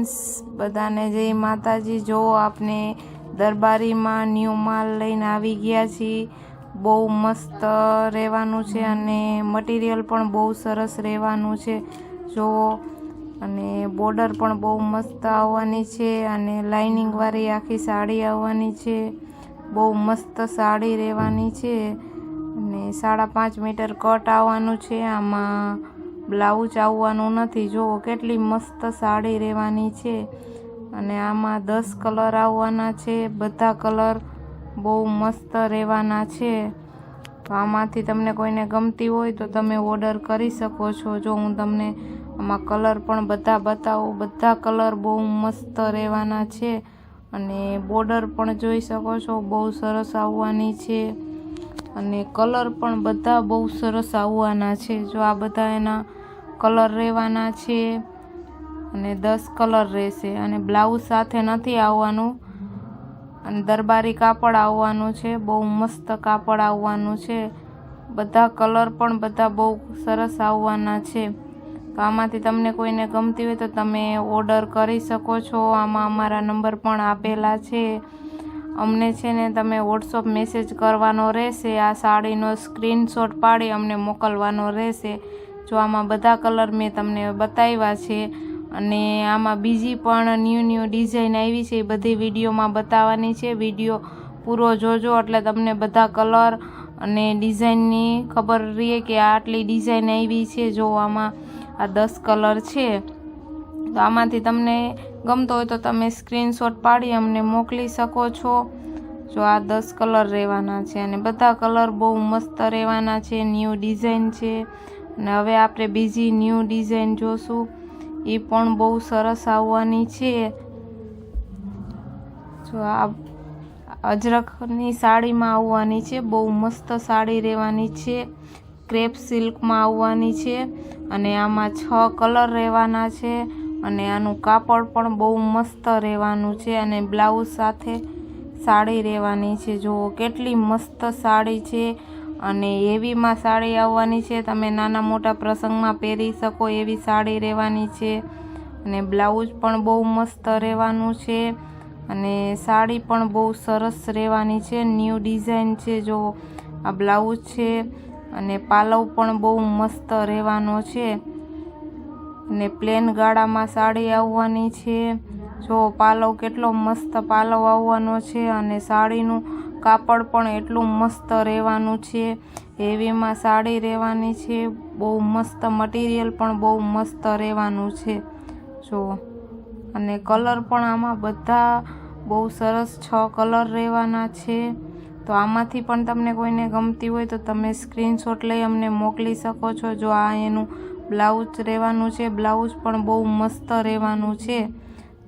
Friends બધાને જય માતાજી. જો આપને દરબારીમાં ન્યૂ માલ લઈને આવી ગયા છીએ, બહુ મસ્ત રહેવાનું છે અને મટીરિયલ પણ બહુ સરસ રહેવાનું છે. જુઓ અને બોર્ડર પણ બહુ મસ્ત આવવાની છે અને લાઇનિંગવાળી આખી સાડી આવવાની છે. બહુ મસ્ત સાડી રહેવાની છે અને સાડા પાંચ મીટર કટ આવવાનું છે. આમાં બ્લાઉઝ આવવાનું નથી. જુઓ કેટલી મસ્ત સાડી રહેવાની છે. અને આમાં દસ કલર આવવાના છે. બધા કલર બહુ મસ્ત રહેવાના છે. તો આમાંથી તમને કોઈને ગમતી હોય તો તમે ઓર્ડર કરી શકો છો. જો હું તમને આમાં કલર પણ બધા બતાવું. બધા કલર બહુ મસ્ત રહેવાના છે. અને બોર્ડર પણ જોઈ શકો છો. બહુ સરસ આવવાની છે. અને કલર પણ બધા બહુ સરસ આવવાના છે. જો આ બધા એના કલર રહેવાના છે અને દસ કલર રહેશે. અને બ્લાઉઝ સાથે નથી આવવાનું. અને દરબારી કાપડ આવવાનું છે. બહુ મસ્ત કાપડ આવવાનું છે. બધા કલર પણ બધા બહુ સરસ આવવાના છે. તો આમાંથી તમને કોઈને ગમતી હોય તો તમે ઓર્ડર કરી શકો છો. આમાં અમારા નંબર પણ આપેલા છે. અમને છે ને તમે વોટ્સઅપ મેસેજ કરવાનો રહેશે. આ સાડીનો સ્ક્રીનશોટ પાડી અમને મોકલવાનો રહેશે. જો આમાં બધા કલર મેં તમને બતાવ્યા છે અને આમાં બીજી પણ ન્યૂ ન્યૂ ડિઝાઇન આવી છે એ બધી વિડીયોમાં બતાવવાની છે. વીડિયો પૂરો જોજો એટલે તમને બધા કલર અને ડિઝાઇનની ખબર રહે કે આટલી ડિઝાઇન આવી છે જો આમાં આ દસ કલર છે. તો આમાંથી તમને ગમતો હોય તો તમે સ્ક્રીનશોટ પાડી અમને મોકલી શકો છો. જો આ દસ કલર રહેવાના છે અને બધા કલર બહુ મસ્ત રહેવાના છે. ન્યૂ ડિઝાઇન છે. અને હવે આપણે બીજી ન્યૂ ડિઝાઇન જોશું. એ પણ બહુ સરસ આવવાની છે. જો આ અજરખની સાડીમાં આવવાની છે. બહુ મસ્ત સાડી રહેવાની છે. ક્રેપ સિલ્કમાં આવવાની છે. અને આમાં છ કલર રહેવાના છે. અને આનું કાપડ પણ બહુ મસ્ત રહેવાનું છે. અને બ્લાઉઝ સાથે સાડી રહેવાની છે. જુઓ કેટલી મસ્ત સાડી છે. અને એવીમાં સાડી આવવાની છે. તમે નાના મોટા પ્રસંગમાં પહેરી શકો એવી સાડી રહેવાની છે. અને બ્લાઉઝ પણ બહુ મસ્ત રહેવાનું છે. અને સાડી પણ બહુ સરસ રહેવાની છે. ન્યૂ ડિઝાઇન છે જો આ બ્લાઉઝ છે. અને પાલવ પણ બહુ મસ્ત રહેવાનો છે. અને પ્લેન ગાળામાં સાડી આવવાની છે. જો પાલવ કેટલો મસ્ત પાલવ આવવાનો છે. અને સાડીનું કાપડ પણ એટલું મસ્ત રહેવાનું છે. હેવીમાં સાડી રહેવાની છે. બહુ મસ્ત મટીરિયલ પણ બહુ મસ્ત રહેવાનું છે. જો, અને કલર પણ આમાં બધા બહુ સરસ છ કલર રહેવાના છે. તો આમાંથી પણ તમને કોઈને ગમતી હોય તો તમે સ્ક્રીનશોટ લઈ અમને મોકલી શકો છો. જો આ એનું બ્લાઉઝ રહેવાનું છે. બ્લાઉઝ પણ બહુ મસ્ત રહેવાનું છે.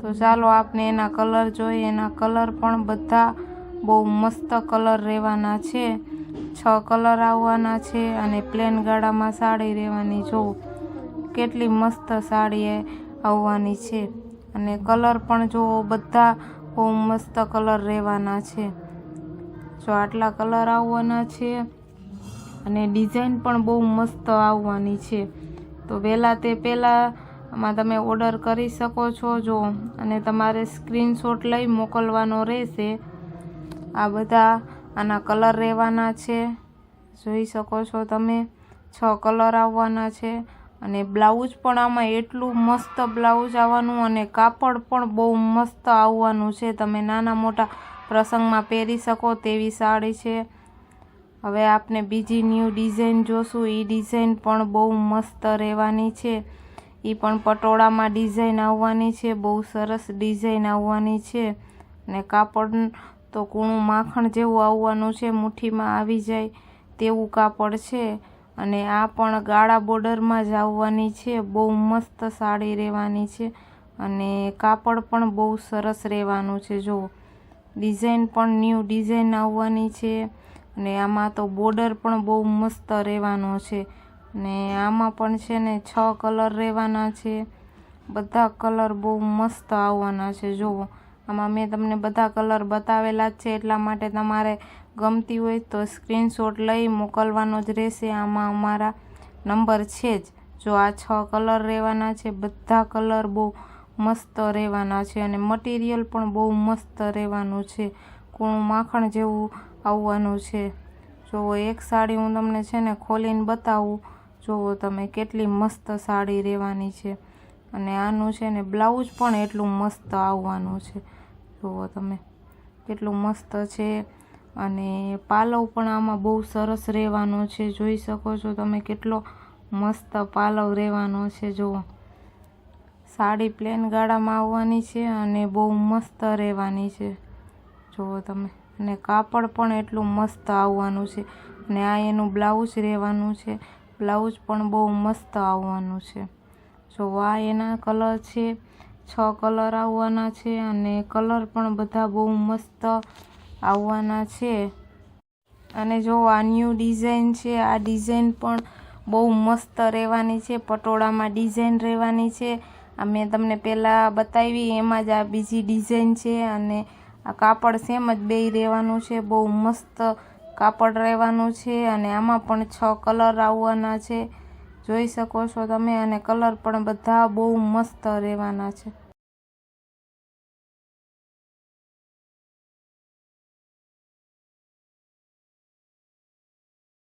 તો ચાલો આપણે એના કલર જોઈએ. એના કલર પણ બધા બહુ મસ્ત કલર રહેવાના છે. છ કલર આવવાના છે અને પ્લેન ગાળામાં સાડી રહેવાની. જો કેટલી મસ્ત સાડી આવવાની છે. અને કલર પણ જુઓ બધા બહુ મસ્ત કલર રહેવાના છે. જો આટલા કલર આવવાના છે અને ડિઝાઇન પણ બહુ મસ્ત આવવાની છે. તો વહેલા તે પહેલાં આમાં તમે ઓર્ડર કરી શકો છો જો. અને તમારે સ્ક્રીનશોટ લઈ મોકલવાનો રહેશે. આ બધા આના કલર રહેવાના છે. જોઈ શકો છો તમે, છ કલર આવવાના છે અને બ્લાઉઝ પણ આમાં એટલું મસ્ત બ્લાઉઝ આવવાનું અને કાપડ પણ બહુ મસ્ત આવવાનું છે. તમે નાના મોટા પ્રસંગમાં પહેરી શકો તેવી સાડી છે. હવે આપને બીજી ન્યૂ ડિઝાઇન જોશું. એ ડિઝાઇન પણ બહુ મસ્ત રહેવાની છે. એ પણ પટોળામાં ડિઝાઇન આવવાની છે. બહુ સરસ ડિઝાઇન આવવાની છે. અને કાપડ તો કૂણું માખણ જેવું આવવાનું છે, મુઠ્ઠીમાં આવી જાય તેવું કાપડ છે અને આ પણ ગાળા બોર્ડરમાં જ આવવાની છે, બહુ મસ્ત સાડી રહેવાની છે અને કાપડ પણ બહુ સરસ રહેવાનું છે. જો, ડિઝાઇન પણ ન્યૂ ડિઝાઇન આવવાની છે અને આમાં તો બોર્ડર પણ બહુ મસ્ત રહેવાનો છે ને આમાં પણ છે ને છ કલર રહેવાના છે, બધા કલર બહુ મસ્ત આવવાના છે. જુઓ આમાં મેં તમને બધા કલર બતાવેલા જ છે, એટલા માટે તમારે ગમતી હોય તો સ્ક્રીનશોટ લઈ મોકલવાનો જ રહેશે. આમાં અમારા નંબર છે જ. જો આ છ કલર રહેવાના છે, બધા કલર બહુ મસ્ત રહેવાના છે અને મટીરિયલ પણ બહુ મસ્ત રહેવાનું છે. કૂણું માખણ જેવું આવવાનું છે. જુઓ એક સાડી હું તમને છે ને ખોલીને બતાવું. જુઓ તમે કેટલી મસ્ત સાડી રહેવાની છે. અને આનું છે ને બ્લાઉઝ પણ એટલું મસ્ત આવવાનું છે. જુઓ તમે. કેટલું મસ્ત છે. અને પાલવ પણ આમાં બહુ સરસ રહેવાનો છે. જોઈ શકો છો તમે કેટલો મસ્ત પાલવ રહેવાનો છે. જુઓ. સાડી પ્લેન ગાળામાં આવવાની છે અને બહુ મસ્ત રહેવાની છે. જુઓ તમે. અને કાપડ પણ એટલું મસ્ત આવવાનું છે. અને આ એનું બ્લાઉઝ રહેવાનું છે. બ્લાઉઝ પણ બહુ મસ્ત આવવાનું છે. જો આ એના કલર છે. છ કલર આવવાના છે અને કલર પણ બધા બહુ મસ્ત આવવાના છે. અને જો આ ન્યૂ ડિઝાઇન છે, આ ડિઝાઇન પણ બહુ મસ્ત રહેવાની છે, પટોળામાં ડિઝાઇન રહેવાની છે. આ મેં તમને પહેલાં બતાવી, એમાં જ આ બીજી ડિઝાઇન છે અને આ કાપડ સેમ જ બેય રહેવાનું છે, બહુ મસ્ત કાપડ રહેવાનું છે અને આમાં પણ છ કલર આવવાના છે. જોઈ શકો છો તમે અને કલર પણ બધા બહુ મસ્ત રહેવાના છે.